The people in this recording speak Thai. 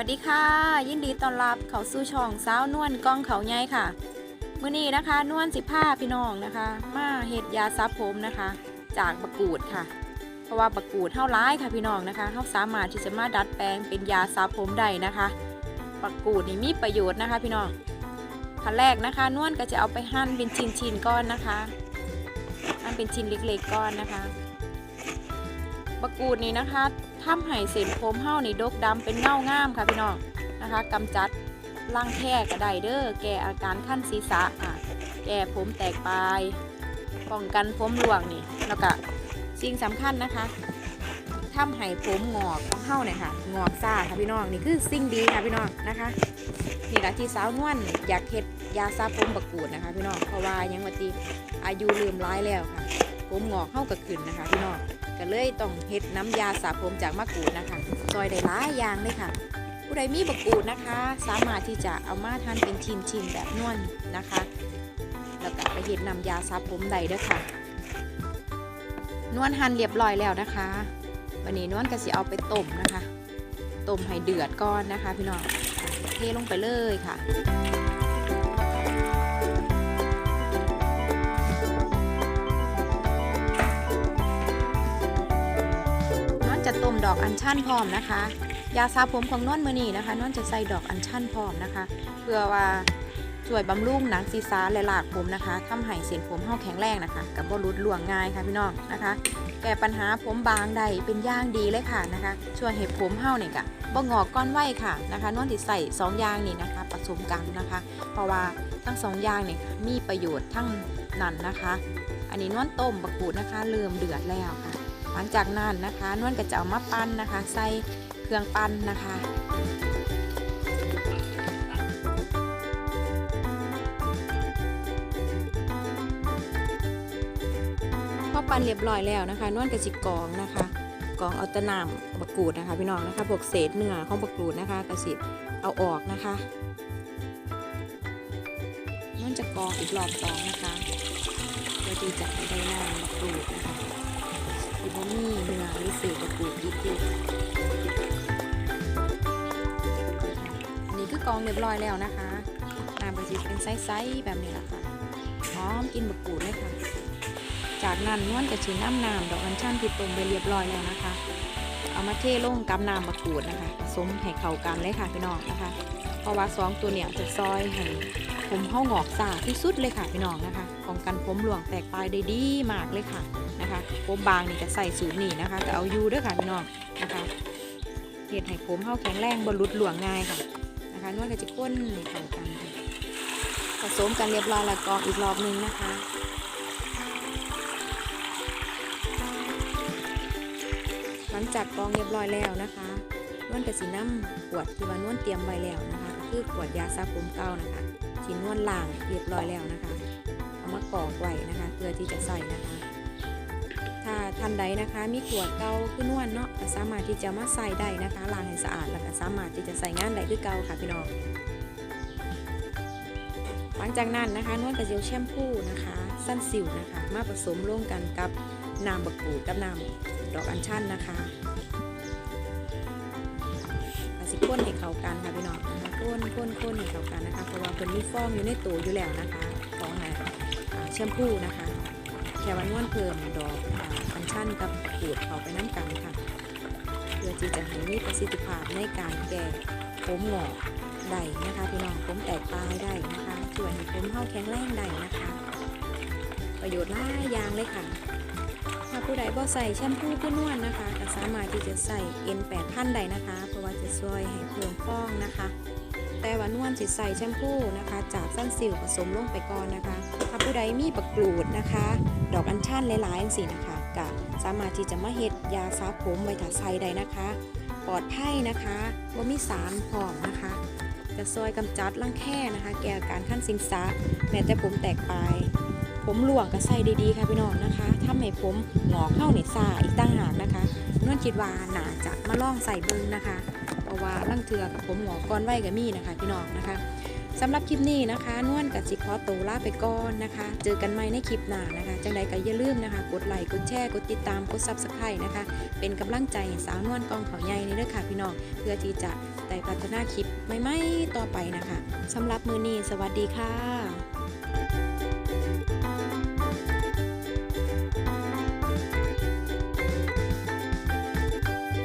วัสดีค่ะ ยินดีต้อนรับเขาสู่ช่องสาวนวลกล้องเขาใหญ่ค่ะ มื้อนี้นะคะนวลสิผ้าพี่น้องนะคะ มาเฮ็ดยาซับผมนะคะ จากบะกรูดค่ะ เพราะว่าบะกรูดเท่าร้ายค่ะพี่น้องนะคะเขาสามารถที่จะมาดัดแปลงเป็นยาซับผมได้นะคะบะกรูดนี่มีประโยชน์นะคะ พี่น้องขั้นแรกนะคะ นวลก็จะเอาไปหั่นเป็นชิ้นๆก้อนนะคะหั่นเป็นชิ้นเล็กๆก้อนนะคะ บะกูดนี่นะคะทำให้เส้นผมเฮานี่ดกดำเป็นเงางามค่ะพี่น้องนะคะกำจัดร่างแท้กระไดเด้อแก้อาการขั้นศีรษะค่ะแก้ผมแตกปลายป้องกันผมร่วงนี่แล้วก็สิ่งสำคัญนะคะทำให้ผมงอกของเฮาเนี่ยค่ะงอกซ่าค่ะพี่น้องนี่คือสิ่งดีค่ะพี่น้องนะคะนี่แหละที่สาวนวลอยากเฮ็ดยาซาผมบะกูดนะคะพี่น้องเพราะว่ายังว่าตีอายุลืมร้ายแล้วค่ะ ผมงอกเฮาก็ขึ้นนะคะพี่น้อง ก็เลยต้องเฮ็ดน้ำยาสระผมจากมะกรูดนะคะซอยได้หลายอย่างเลยค่ะผู้ใดมีมะกรูดนะคะ สามารถที่จะเอามาทานเป็นชิ้นๆแบบนวลนะคะ แล้วก็ไปเฮ็ดน้ำยาสระผมได้ด้อค่ะ นวลหั่นเรียบร้อยแล้วนะคะ วันนี้นวลก็สิเอาไปต้มนะคะต้มให้เดือดก่อนนะคะ พี่น้องเทลงไปเลยค่ะ จะต้มดอกอัญชันพร้อมนะคะ ยาสระผมของนวลมือนี้นะคะนวลจะใส่ดอกอัญชันพร้อมนะคะ เพื่อว่าช่วยบำรุงหนังศีรษะและหลากผมนะคะทำให้เส้นผมเฮาแข็งแรงนะคะ กับบรุดหลวงง่ายค่ะพี่น้องนะคะ แก้ปัญหาผมบางได้เป็นย่างดีเลยค่ะนะคะ ช่วยให้ผมเฮาเนี่ยกะบ่งอกก้อนไว้ค่ะนะคะนวลติใส่สองย่างนี่นะคะผสมกันนะคะ เพราะว่าทั้งสองย่างเนี่ยมีประโยชน์ทั้งนั้นนะคะ อันนี้นวลต้มบะกรูดนะคะเริ่มเดือดแล้วค่ะ หลังจากนั้นนะคะนวลก็จะเอามาปั้นนะคะ ใส่เครื่องปั้นนะคะพอปั้นเรียบร้อยแล้วนะคะนวลก็สิกรองนะคะกรองเอาตะนามบะกรูดนะคะพี่น้องนะคะพวกเศษเนื้อของบะกรูดนะคะก็สิเอาออกนะคะนวลจะกรองอีกรอบสองนะคะเพื่อที่จะให้ได้น้ำบะกรูดนะคะ เนื้อหรือเศษตะกรูดอีกทีอันนี้คือกองเรียบร้อยแล้วนะคะน้ำกระสิเป็นไซส์ๆแบบนี้แหละค่ะหอมกินบะกรูดเลยค่ะ จากนั้นนวลกระชินน้ำน้ำดอกอัญชันที่ต้มไปเรียบร้อยแล้วนะคะ เอามาเทลงกับน้ำบะกรูดนะคะผสมให้เข้ากันเลยค่ะพี่น้องนะคะ เพราะว่าสองตัวเนี่ยจะซอยให้ผมเข้างอกสาที่สุดเลยค่ะพี่น้องนะคะป้องกันผมหลวงแตกปลายได้ดีมากเลยค่ะ นะคะผมบางนี่จะใส่สูตรนี่นะคะก็เอาอยู่ด้วยค่ะพี่น้องนะคะเห็ดให้ผมเข้าแข็งแรงบรรลุดหลวงง่ายค่ะนะคะนวดก็จะก้นให้เข้ากันผสมกันเรียบร้อยแล้วกรองอีกรอบนึงนะคะหลังจากกรองเรียบร้อยแล้วนะคะนวลกระสีน้ำขวดที่ว่านวลเตรียมไว้แล้วนะคะก็คือขวดยาสระผมเก่านะคะที่นวลล้างเรียบร้อยแล้วนะคะ เอามากรอกไว้นะคะ เพื่อที่จะใส่นะคะ ท่านใดนะคะ มีขวดเก่าขึ้นนวลเนาะก็สามารถที่จะมาใส่ได้นะคะล้างให้สะอาดแล้วก็สามารถที่จะใส่งานได้คือเก่าค่ะพี่น้องหลังจากนั้นนะคะนวลกระเจียวแชมพูนะคะ สั้นสิวนะคะ มาผสมร่วมกันกับน้ำบะกรูดกับน้ำดอกอัญชันนะคะกสิข้นให้เข้ากันค่ะพี่น้องนะคะข้นข้นข้นให้เข้ากันนะคะเพราะว่าเป็นมีฟองอยู่ในตัวอยู่แล้วนะคะของแชมพูนะคะ แค่วันนวลเพิ่มดอกอัญชันกับขูดเขาไปน้ำกันค่ะ เพื่อที่จะให้มีประสิทธิภาพในการแก้ผมหงอกได้นะคะพี่น้องผมแตกปลายได้นะคะช่วยให้ผมเข้าแข็งแรงได้นะคะ ประโยชน์หลายอย่างเลยค่ะถ้าผู้ใดบ่ใส่แชมพูผู้นวลนะคะก็สามารถที่จะใส่ N8000 ได้นะคะ เพราะว่าจะช่วยให้เพิ่มฟองนะคะ แต่ว่านวลสิใส่แชมพูนะคะ จากสั้นสิวผสมลงไปก่อนนะคะ ถ้าผู้ใดมีบักกรูดนะคะ ดอกอัญชันหลายๆอันสินะคะก็สามารถที่จะมาเฮ็ดยาสระผมไว้ถาใส่ได้นะคะ ปลอดภัยนะคะว่ามีสารพร้อมนะคะจะซอยกำจัดรังแค่นะคะ แก้อาการขั้นสิงสาแม้แต่ผมแตกปลาย ผมหลวงก็ใส่ดีๆค่ะพี่น้องนะคะทำให้ผมหงอกเข้าในซาอีกตั้งหากนะคะนวลคิดว่าน่าจะมาลองใส่เบิ้งนะคะ ว่าลังเทือกับผมหงอกก้อนไว้กับมีนะคะพี่น้องนะคะสำหรับคลิปนี้นะคะนวลกับสิขอตัวลาไปก่อนนะคะ เจอกันใหม่ในคลิปหน้านะคะ จังใดก็อย่าลืมนะคะ กดไลค์กดแชร์กดติดตามกดซับสไครต์นะคะ เป็นกำลังใจสาวนวลกองเขาใหญ่นี่เด้อค่ะพี่น้องเพื่อที่จะได้พัฒนาคลิปใหม่ๆต่อไปนะคะสำหรับมือนี้สวัสดีค่ะ